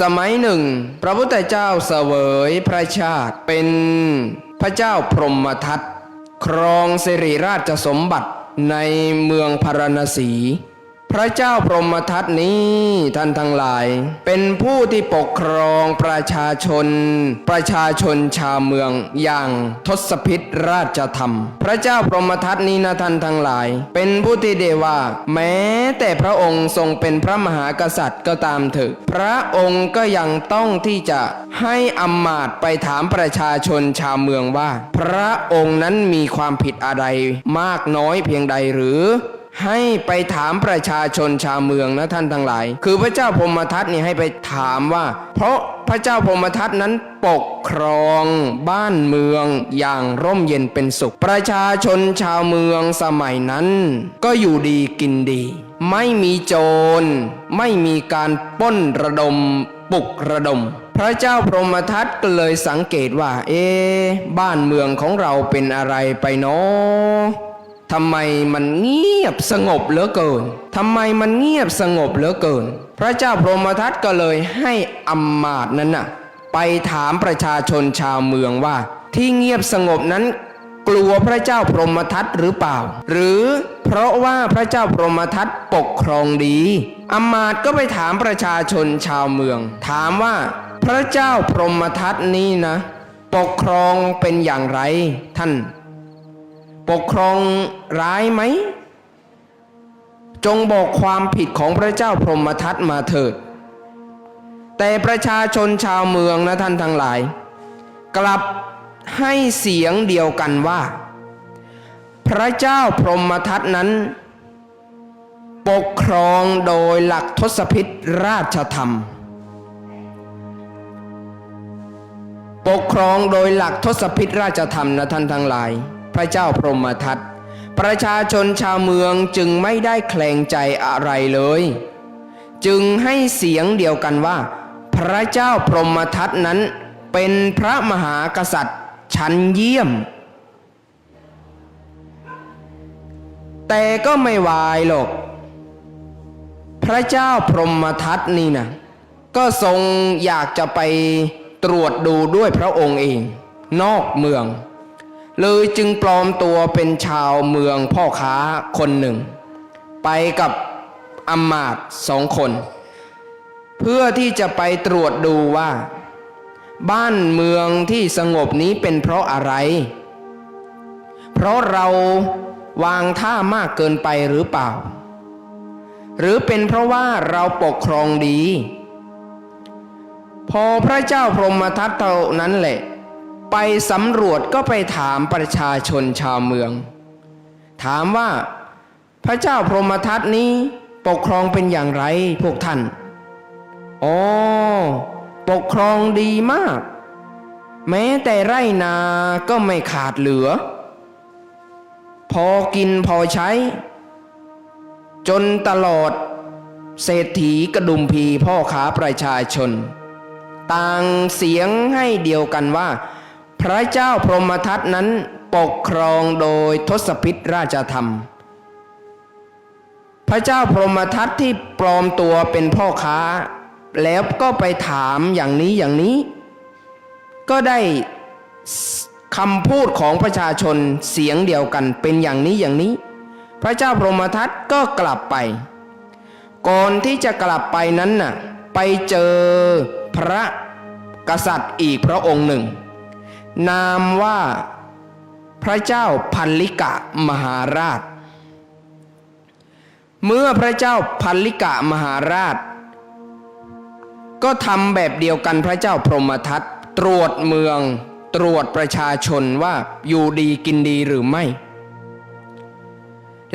สมัยหนึ่ง พระพุทธเจ้าเสวยพระชาติเป็นพระเจ้าพรหมทัตครองสิริราชสมบัติในเมืองพารณสี พระเจ้าพรหมทัตนี้ท่านทั้งหลาย เป็นผู้ที่ปกครองประชาชน ประชาชนชาวเมืองอย่างทศพิษราชธรรม พระเจ้าพรหมทัตนี้นะท่านทั้งหลาย เป็นผู้ที่เดว่า แม้แต่พระองค์ทรงเป็นพระมหากษัตริย์ก็ตามเถอะพระองค์ก็ยังต้องที่จะให้อำมาตย์ไปถามประชาชนชาวเมืองว่า พระองค์นั้นมีความผิดอะไรมากน้อยเพียงใดหรือ ให้ไปถามประชาชนชาวเมืองนะท่านทั้งหลาย คือพระเจ้าพรมทัตนี่ให้ไปถามว่า เพราะพระเจ้าพรมทัตนั้นปกครองบ้านเมืองอย่างร่มเย็นเป็นสุข ประชาชนชาวเมืองสมัยนั้น ก็อยู่ดีกินดี ไม่มีโจร ไม่มีการป้นระดมปลุกระดม พระเจ้าพรหมทัตก็เลยสังเกตว่า เอ๊บ้านเมืองของเราเป็นอะไรไปเนาะ ทำไมมันเงียบสงบเหลือเกิน ทำไมมันเงียบสงบเหลือเกิน พระเจ้าพรหมทัตก็เลยให้อำมาต์นั้นน่ะไปถามประชาชนชาวเมืองว่า ที่เงียบสงบนั้น กลัวพระเจ้าพรหมทัตหรือเปล่า หรือเพราะว่าพระเจ้าพรหมทัตปกครองดีอำมาต์ก็ไปถามประชาชนชาวเมือง ถามว่า พระเจ้าพรหมทัตนี้นะ ปกครองเป็นอย่างไรท่าน ปกครองร้ายไหม จงบอกความผิดของพระเจ้าพรหมทัตมาเถิด แต่ประชาชนชาวเมืองนะท่านทั้งหลาย กลับให้เสียงเดียวกันว่า พระเจ้าพรหมทัตนั้น ปกครองโดยหลักทศพิษราชธรรม ปกครองโดยหลักทศพิษราชธรรมนะท่านทั้งหลาย พระเจ้าพรหมทัตประชาชนชาวเมืองจึงไม่ได้แคลงใจอะไรเลย จึงให้เสียงเดียวกันว่า พระเจ้าพรหมทัตนั้นเป็นพระมหากษัตริย์ชั้นเยี่ยม แต่ก็ไม่วายหรอกพระเจ้าพรหมทัตนี่นะก็ทรงอยากจะไปตรวจดูด้วยพระองค์เอง นอกเมือง เลยจึงปลอมตัวเป็นชาวเมืองพ่อค้าคนหนึ่ง ไปกับอำมาตสองคน เพื่อที่จะไปตรวจดูว่า บ้านเมืองที่สงบนี้เป็นเพราะอะไร เพราะเราวางท่ามากเกินไปหรือเปล่า หรือเป็นเพราะว่าเราปกครองดี พอพระเจ้าพรหมทัตเท่านั้นแหละ ไปสำรวจก็ไปถามประชาชนชาวเมือง ถามว่าพระเจ้าพรหมทัตนี้ปกครองเป็นอย่างไรพวกท่านอ๋อปกครองดีมาก แม้แต่ไร่นาก็ไม่ขาดเหลือ พอกินพอใช้ จนตลอด เศรษฐีกระดุมพีพ่อค้าประชาชน ต่างเสียงให้เดียวกันว่า ระเจ้าพรหมทัตนั้นปกครองโดยทศพิษราชธรรม พระเจ้าพรหมทัตที่ปลอมตัวเป็นพ่อค้า แล้วก็ไปถามอย่างนี้อย่างนี้ ก็ได้คำพูดของประชาชนเสียงเดียวกันเป็นอย่างนี้อย่างนี้ พระเจ้าพรหมทัตก็กลับไป ก่อนที่จะกลับไปนั้นน่ะไปเจอพระกษัตริย์อีกพระองค์หนึ่ง นามว่า พระเจ้าพันลิกะมหาราช เมื่อพระเจ้าพันลิกะมหาราช ก็ทำแบบเดียวกันพระเจ้าพรหมทัตตรวจเมืองตรวจประชาชนว่าอยู่ดีกินดีหรือไม่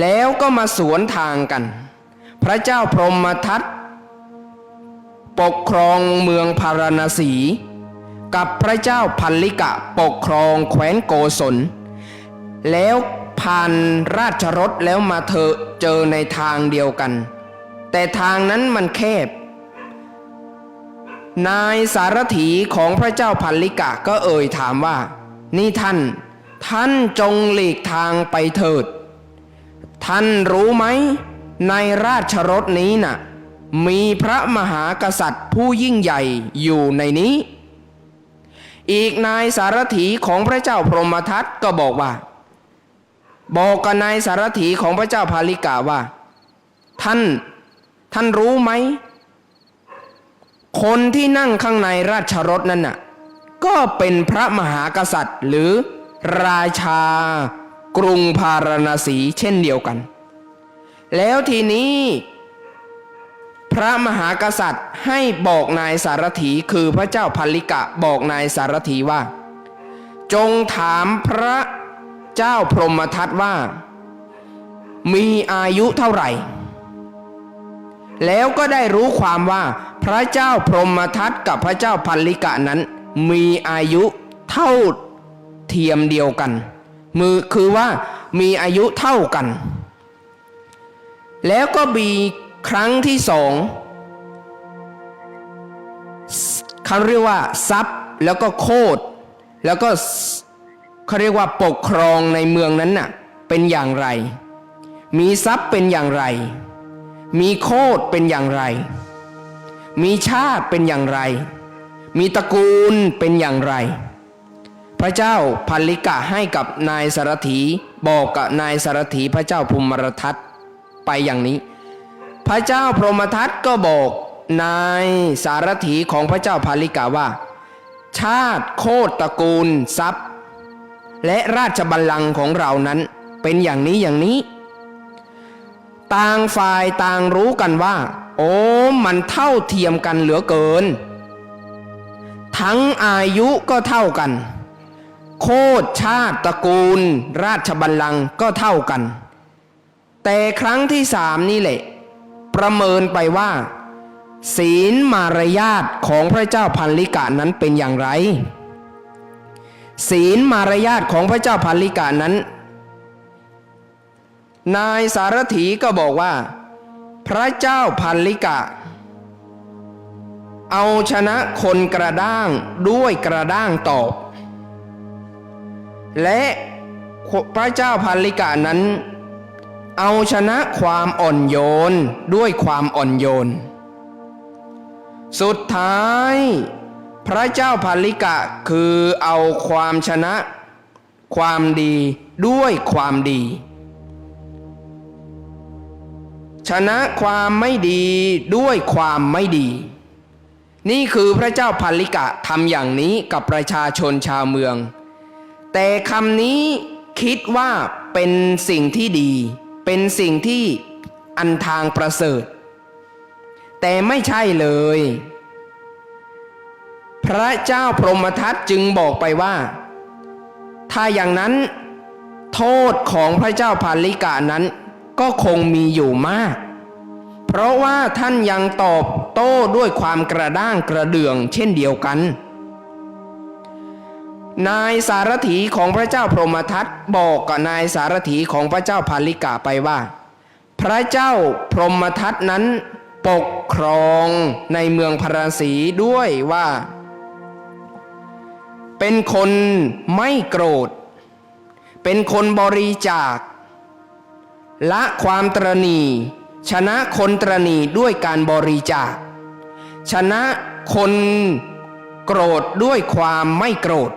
แล้วก็มาสวนทางกัน พระเจ้าพรหมทัตปกครองเมืองพาราณสี กับพระเจ้าพันลิกะปกครองแคว้นโกศล แล้วผ่านราชรถแล้วมาเธอเจอในทางเดียวกัน แต่ทางนั้นมันแคบ นายสารถีของพระเจ้าพันลิกะก็เอ่ยถามว่า นี่ท่าน ท่านจงหลีกทางไปเถิด ท่านรู้ไหม ในราชรถนี้น่ะ มีพระมหากษัตริย์ผู้ยิ่งใหญ่อยู่ในนี้ อีกนายสารถีของพระเจ้าพรหมทัตก็บอกว่า บอกกับนายสารถีของพระเจ้าพาลิกาว่า ท่านท่านรู้ไหม คนที่นั่งข้างในราชรถนั่นน่ะก็เป็นพระมหากษัตริย์ หรือราชากรุงพาราณสีเช่นเดียวกัน แล้วทีนี้ ระมหากษัตริย์ให้บอกนายสารถีคือพระเจ้าพัลลิกะบอกนายสารถีว่า จงถามพระเจ้าพรหมทัตว่า มีอายุเท่าไหร่ แล้วก็ได้รู้ความว่า พระเจ้าพรหมทัตกับพระเจ้าพัลลิกะนั้น มีอายุเท่าเทียมเดียวกัน มือคือว่ามีอายุเท่ากัน แล้วก็มี ครั้งที่สองเขาเรียกว่าทรัพย์แล้วก็โคดแล้วก็เขาเรียกว่าปกครองในเมืองนั้นน่ะเป็นอย่างไร มีทรัพย์เป็นอย่างไร มีโคดเป็นอย่างไร มีชาติเป็นอย่างไร มีตระกูลเป็นอย่างไร พระเจ้าพันลิกะให้กับนายสารถีบอกกับนายสารถีพระเจ้าภูมิรทัตไปอย่างนี้ พระเจ้าพรหมทัตก็บอกนายสารถีของพระเจ้าพาลิกาว่า ชาติโคตรตระกูลทรัพย์ และราชบัลลังก์ของเรานั้นเป็นอย่างนี้อย่างนี้ ต่างฝ่ายต่างรู้กันว่า โอ้มันเท่าเทียมกันเหลือเกิน ทั้งอายุก็เท่ากัน โคตรชาติตระกูล ราชบัลลังก์ก็เท่ากัน แต่ครั้งที่สามนี่แหละ ประเมินไปว่า ศีลมารยาทของพระเจ้าพันลิกะนั้นเป็นอย่างไร ศีลมารยาทของพระเจ้าพันลิกะนั้น นายสารถีก็บอกว่า พระเจ้าพันลิกะ เอาชนะคนกระด้างด้วยกระด้างตอบ และพระเจ้าพันลิกะนั้น เอาชนะความอ่อนโยนด้วยความอ่อนโยน สุดท้าย พระเจ้าพัลิกะคือเอาความชนะ ความดีด้วยความดี ชนะความไม่ดีด้วยความไม่ดี นี่คือพระเจ้าพัลิกะทำอย่างนี้กับประชาชนชาวเมือง แต่คำนี้คิดว่าเป็นสิ่งที่ดี เป็นสิ่งที่อันทางประเสริฐ แต่ไม่ใช่เลย พระเจ้าพรหมทัตจึงบอกไปว่า ถ้าอย่างนั้น โทษของพระเจ้าพาลิกานั้นก็คงมีอยู่มาก เพราะว่าท่านยังตอบโต้ด้วยความกระด้างกระเดืองเช่นเดียวกัน นายสารถีของพระเจ้าพรหมทัตบอกกับนายสารถีของพระเจ้าพาลิกาไปว่า พระเจ้าพรหมทัตนั้นปกครองในเมืองพาราสีด้วยว่า เป็นคนไม่โกรธ เป็นคนบริจาค ละความตรณีชนะคนตรณีด้วยการบริจาค ชนะคนโกรธด้วยความไม่โกรธ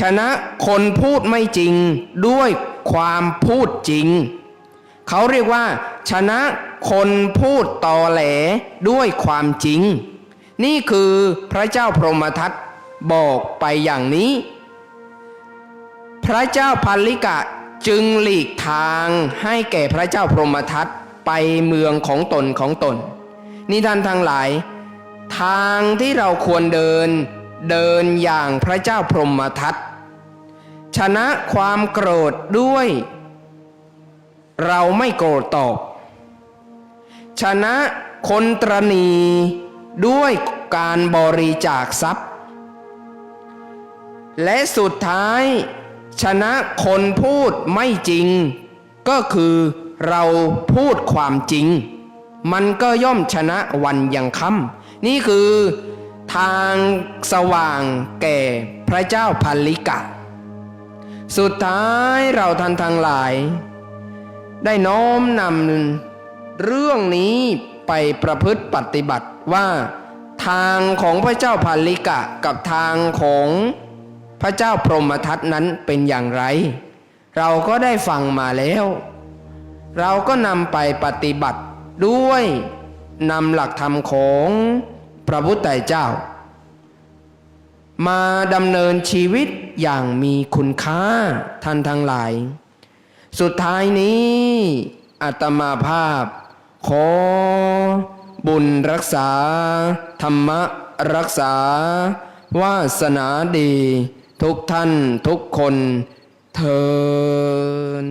ชนะคนพูดไม่จริงด้วยความพูดจริง เขาเรียกว่า ชนะคนพูดตอแหลด้วยความจริง นี่คือพระเจ้าพรหมทัตบอกไปอย่างนี้ พระเจ้าพันลิกะจึงหลีกทางให้แก่พระเจ้าพรหมทัตไปเมืองของตนของตน นี่ท่านทั้งหลาย ทางที่เราควรเดินเดินอย่างพระเจ้าพรหมทัต ชนะความโกรธด้วย เราไม่โกรธตอบ ชนะคนตรณีด้วยการบริจาคทรัพย์ และสุดท้าย ชนะคนพูดไม่จริง ก็คือเราพูดความจริง มันก็ย่อมชนะวันยังค่ำนี่คือทางสว่างแก่พระเจ้าพันลิกะ สุดท้ายเราท่านทั้งหลาย ได้น้อมนำเรื่องนี้ไปประพฤติปฏิบัติว่า ทางของพระเจ้าพาลิกะกับทางของพระเจ้าพรหมทัตนั้นเป็นอย่างไร เราก็ได้ฟังมาแล้ว เราก็นำไปปฏิบัติด้วยนำหลักธรรมของพระพุทธเจ้า มาดำเนินชีวิตอย่างมีคุณค่าท่านทั้งหลาย สุดท้ายนี้อาตมาภาพ ขอ บุญรักษา ธรรมรักษาวาสนาดี ทุกท่านทุกคนเทิน